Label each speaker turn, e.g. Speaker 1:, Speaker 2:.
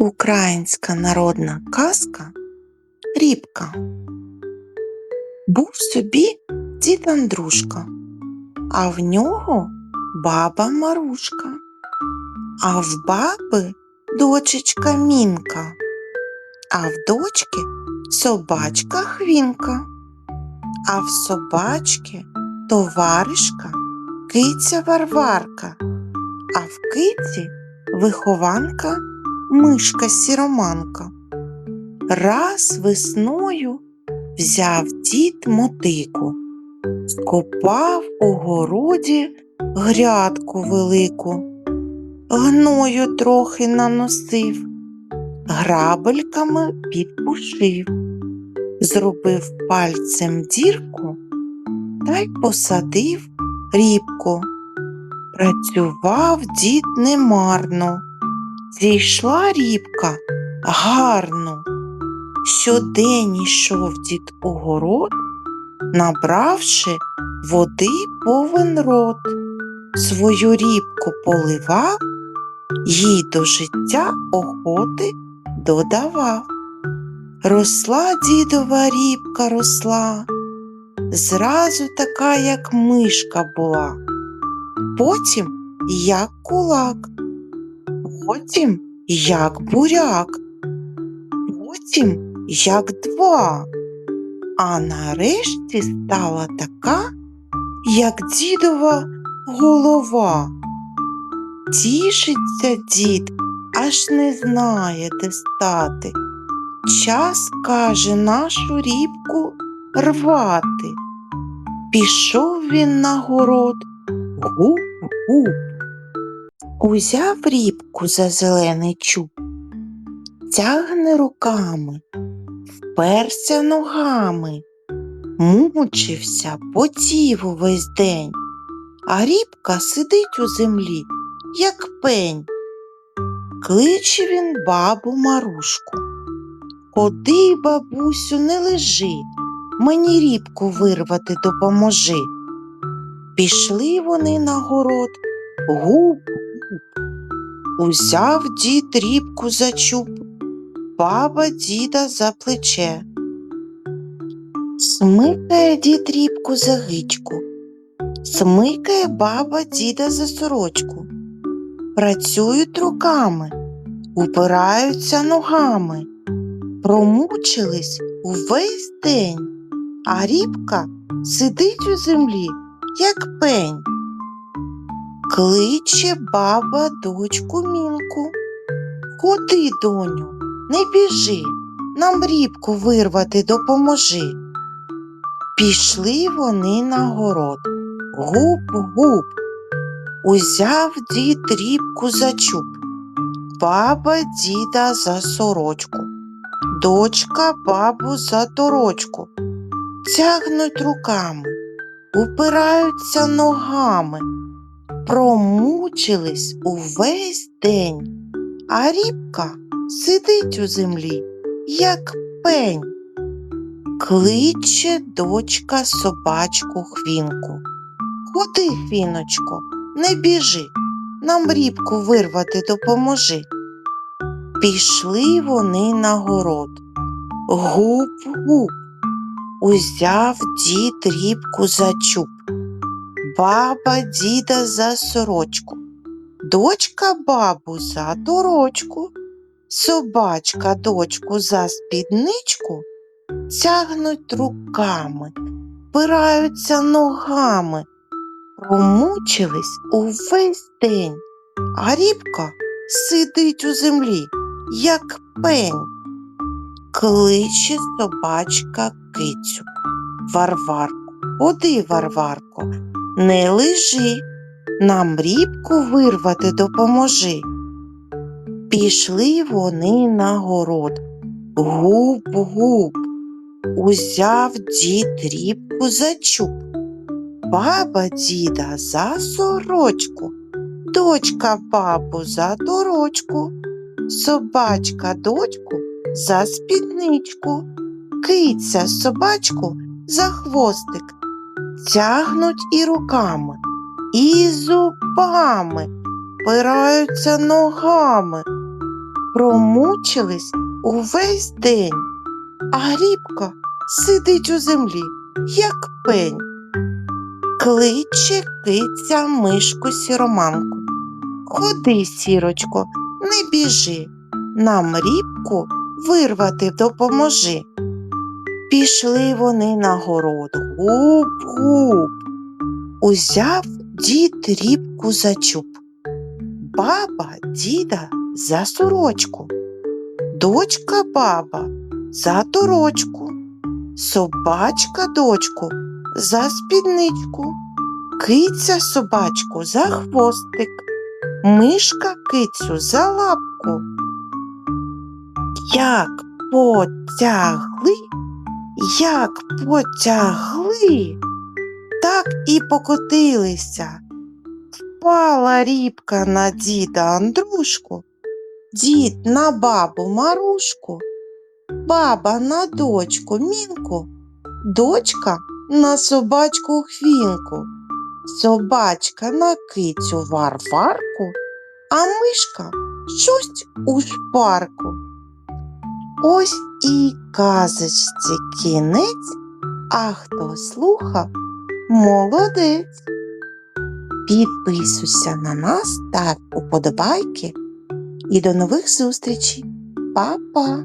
Speaker 1: Українська народна казка Рібка. Був собі дід Андрушка, а в нього баба Марушка, а в баби дочечка Мінка, а в дочки собачка Хвінка, а в собачки товаришка киця Варварка, а в киці вихованка мишка сіроманка. Раз весною взяв дід мотику, скопав у городі грядку велику, гною трохи наносив, грабельками підпушив, зробив пальцем дірку та й посадив рібку. Працював дід немарно. Зійшла рібка гарно. Щодень йшов дід у город, набравши води повен рот, свою рібку поливав, їй до життя охоти додавав. Росла дідова рібка росла, зразу така, як мишка була, потім як кулак потім як буряк, потім як два, а нарешті стала така, як дідова голова. Тішиться дід, аж не знає, де стати. Час каже нашу рібку рвати. Пішов він на город, гуп-гуп. Узяв рібку за зелений чуб, тягне руками, вперся ногами, мучився, потів увесь день, а рібка сидить у землі, як пень. Кличе він бабу Марушку. Ходи, бабусю, не лежи, мені рібку вирвати допоможи. Пішли вони на город, гуп Узяв дід рібку за чуб, баба діда за плече. Смикає дід рібку за гичку, смикає баба діда за сорочку. Працюють руками, упираються ногами, промучились увесь день, а рібка сидить у землі, як пень. Кличе баба дочку мінку. Ходи, доню, не біжи, нам рібку вирвати допоможи. Пішли вони на город. Гуп-гуп. Узяв дід рібку за чуб, баба діда за сорочку, дочка бабу за торочку. Тягнуть руками, упираються ногами промучились увесь день, а рібка сидить у землі, як пень. Кличе дочка собачку хвінку. Ходи, хвіночко, не біжи, нам рібку вирвати допоможи. Пішли вони на город. Гуп-гуп. Узяв дід рібку за чуб баба діда за сорочку, дочка бабу за торочку, собачка дочку за спідничку, тягнуть руками, пираються ногами, промучились увесь день, а рібка сидить у землі, як пень. Кличе собачка кицю. Варварку, Оди, Варварко, не лежи, нам рібку вирвати допоможи. Пішли вони на город. Гуп-гуп. Узяв дід рібку за чуб, баба діда за сорочку, дочка бабу за торочку, собачка дочку за спідничку, киця собачку за хвостик тягнуть і руками, і зубами, пираються ногами, промучились увесь день, а грібка сидить у землі, як пень. Кличе киця мишку сіроманку. Ходи, сірочко, не біжи, нам рібку вирвати допоможи. Пішли вони на город, гуп-гуп. Узяв дід рібку за чуб, баба діда за сорочку, дочка баба за торочку, собачка дочку за спідничку, киця собачку за хвостик, мишка кицю за лапку. Як потягли, як потягли, так і покотилися. Впала рібка на діда Андрушку, дід на бабу Марушку, баба на дочку Мінку, дочка на собачку Хвінку, собачка на кицю Варварку, а мишка щось у шпарку. Ось і казочці кінець, а хто слухав, молодець. Підписуйся на нас, став уподобайки і до нових зустрічей. Па-па!